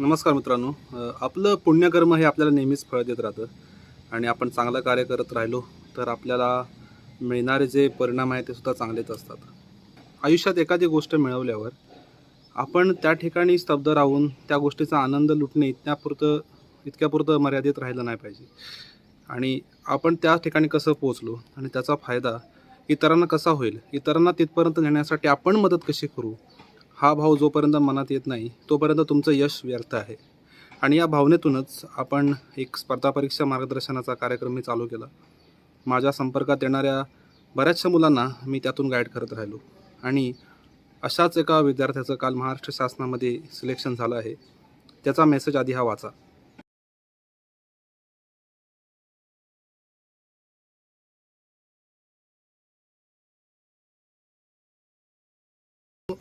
नमस्कार मित्रांनो. आपलं पुण्यकर्म हे आपल्याला नेहमीच फळ देत राहतं. आणि आपण चांगलं कार्य करत राहिलो तर आपल्याला मिळणारे जे परिणाम आहेत ते सुद्धा चांगलेच असतात. आयुष्यात एखादी गोष्ट मिळवल्यावर आपण त्या ठिकाणी स्तब्ध राहून त्या गोष्टीचा आनंद लुटणे इतक्यापुरतं इतक्यापुरतं मर्यादित राहिलं नाही पाहिजे. आणि आपण त्या ठिकाणी कसं पोचलो आणि त्याचा फायदा इतरांना कसा होईल इतरांना तिथपर्यंत नेण्यासाठी आपण मदत कशी करू हा भाव जोपर्यंत मनात येत नाही तोपर्यंत तुमचं यश व्यर्थ आहे. आणि या भावनेतूनच आपण एक स्पर्धा परीक्षा मार्गदर्शनाचा कार्यक्रम मी चालू केला. माझ्या संपर्कात येणाऱ्या बऱ्याचशा मुलांना मी त्यातून गाईड करत राहिलो. आणि अशाच एका विद्यार्थ्याचं काल महाराष्ट्र शासनामध्ये सिलेक्शन झालं आहे. त्याचा मेसेज आधी हा वाचा.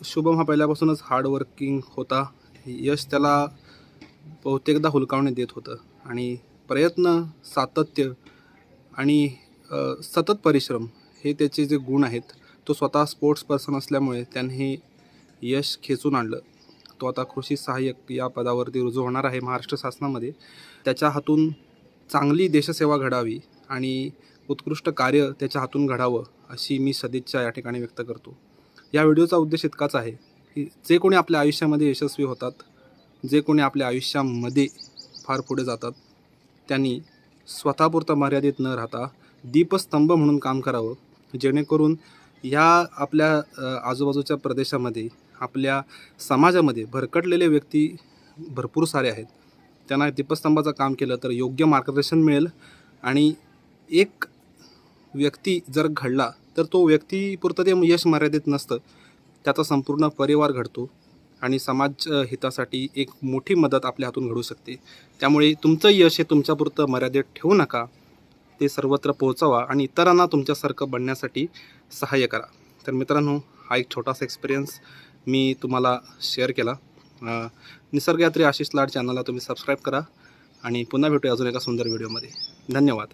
शुभम हा पहिल्यापासूनच हार्डवर्किंग होता. यश त्याला बहुतेकदा हुलकावणे देत होतं. आणि प्रयत्न सातत्य आणि सतत परिश्रम हे त्याचे जे गुण आहेत तो स्वतः स्पोर्ट्स पर्सन असल्यामुळे त्यांनी यश खेचून आणलं. तो आता कृषी सहाय्यक या पदावरती रुजू होणार आहे महाराष्ट्र शासनामध्ये. त्याच्या हातून चांगली देशसेवा घडावी आणि उत्कृष्ट कार्य त्याच्या हातून घडावं अशी मी सदिच्छा या ठिकाणी व्यक्त करतो. या व्हिडिओचा उद्देश इतकाच आहे की जे कोणी आपल्या आयुष्यामध्ये यशस्वी होतात जे कोणी आपल्या आयुष्यामध्ये फार पुढे जातात त्यांनी स्वतःपुरतं मर्यादित न राहता दीपस्तंभ म्हणून काम करावं जेणेकरून ह्या आपल्या आजूबाजूच्या प्रदेशामध्ये आपल्या समाजामध्ये भरकटलेले व्यक्ती भरपूर सारे आहेत. त्यांना दीपस्तंभाचं काम केलं तर योग्य मार्गदर्शन मिळेल आणि एक व्यक्ती जर घडला तर तो व्यक्तीपुरतं ते यश मर्यादित नसतं. त्याचा संपूर्ण परिवार घडतो आणि समाज हितासाठी एक मोठी मदत आपल्या हातून घडू शकते. त्यामुळे तुमचं यश हे तुमच्यापुरतं मर्यादित ठेवू नका. ते सर्वत्र पोहोचवा आणि इतरांना तुमच्यासारखं बनण्यासाठी सहाय्य करा. तर मित्रांनो हा एक छोटासा एक्सपिरियन्स मी तुम्हाला शेअर केला. निसर्गयात्री आशिष लाड चॅनलला तुम्ही सबस्क्राईब करा आणि पुन्हा भेटूया अजून एका सुंदर व्हिडिओमध्ये धन्यवाद.